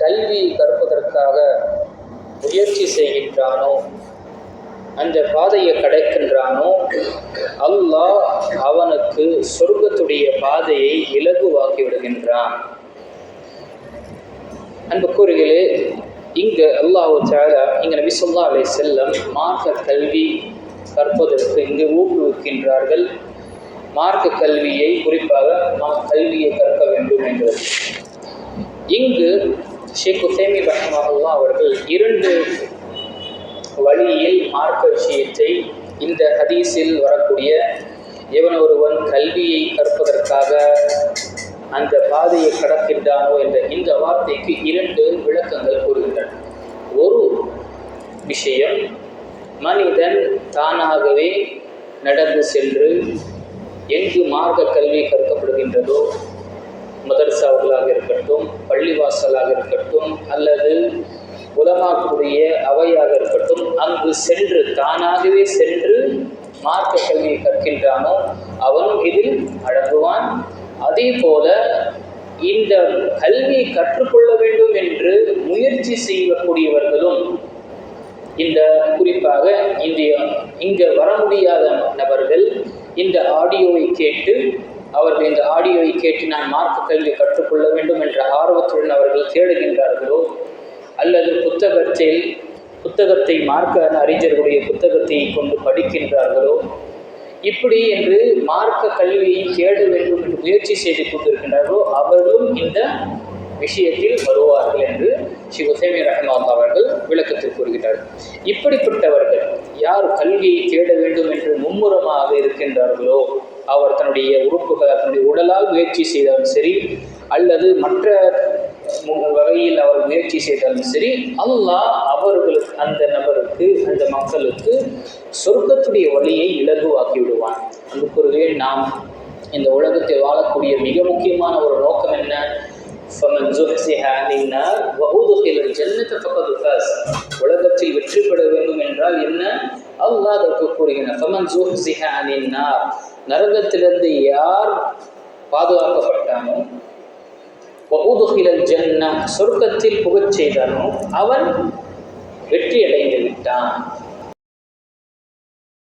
கல்வியை கற்பதற்காக முயற்சி செய்கின்றானோ? அந்த பாதையை கடக்கின்றானோ? அல்லாஹ் அவனுக்கு சொர்க்கத்துடைய பாதையை இலகுவாக்கி விடுகின்றான். அன்புக்குறிகளே இங்கு அல்லாஹு தாலா இங்கே நபி சொல்லா அலை செல்லம் மார்க்க கல்வி கற்பதற்கு இங்கு ஊக்குவிக்கின்றார்கள். மார்க்க கல்வியை குறிப்பாக நாம் கல்வியை கற்க வேண்டும் என்று இங்கு ஷேக் உசேமி ரஹ்மஹுல்லா அவர்கள் இரண்டு வழியில் மார்க்க விஷயத்தை இந்த ஹதீஸில் வரக்கூடிய எவன் ஒருவன் கல்வியை கற்பதற்காக அந்த பாதையை கடக்கின்றானோ என்ற இந்த வார்த்தைக்கு இரண்டு விளக்கங்கள் கூறுகின்றன. ஒரு விஷயம் மனிதன் தானாகவே நடந்து சென்று எங்கு மார்க்க கல்வி கற்கப்படுகின்றதோ மதரசாவுகளாக இருக்கட்டும் அல்லது உலமாக்குடைய அவையாக இருக்கட்டும் அங்கு சென்று தானாகவே சென்று மார்க்க கல்வியை கற்கின்றானோ அவனும் இதில் அடங்குவான். அதே போல இந்த கல்வியை கற்றுக்கொள்ள வேண்டும் என்று முயற்சி செய்யக்கூடியவர்களும் இந்த குறிப்பாக இந்திய இங்கே வர முடியாத நபர்கள் இந்த ஆடியோவை கேட்டு அவர்கள் இந்த ஆடியோவை கேட்டு நான் மார்க்க கல்வி கற்றுக்கொள்ள வேண்டும் என்ற ஆர்வத்துடன் அவர்கள் தேடுகின்றார்களோ? அல்லது புத்தகத்தில் புத்தகத்தை மார்க்க அறிஞர்களுடைய புத்தகத்தை கொண்டு படிக்கின்றார்களோ? இப்படி என்று மார்க்க கல்வியை தேட வேண்டும் என்று முயற்சி செய்து கொண்டிருக்கின்றார்களோ? அவர்களும் இந்த விஷயத்தில் வருவார்கள் என்று ஸ்ரீ உசேமி ரஹ்மான் அவர்கள் விளக்கத்தில் கூறுகிறார்கள் இப்படிப்பட்டவர்கள் யார் கல்வியை தேட வேண்டும் என்று மும்முரமாக இருக்கின்றார்களோ? அவர் தன்னுடைய உறுப்புகள் தன்னுடைய உடலால் முயற்சி செய்தாலும் சரி அல்லது மற்ற வகையில் அவர் முயற்சி செய்தாலும் சரி அல்லாஹ் அவர்களுக்கு அந்த நபருக்கு அந்த மக்களுக்கு சொர்க்கத்துடைய வழியை இலகுவாக்கி விடுவான் அன்புக்குருவே நாம் இந்த உலகத்தில் வாழக்கூடிய மிக முக்கியமான ஒரு நோக்கம் என்ன? உலகத்தில் வெற்றி பெற வேண்டும் என்றால் என்ன? அல்லாஹ் அதற்கு கூறுகிறார் நரகத்திலிருந்து யார் பாதுகாக்கப்பட்டானோ உதுகிலல் ஜன்னா சொர்க்கத்தில் புகச் செய்தானோ அவன் வெற்றி அடைந்து விட்டான்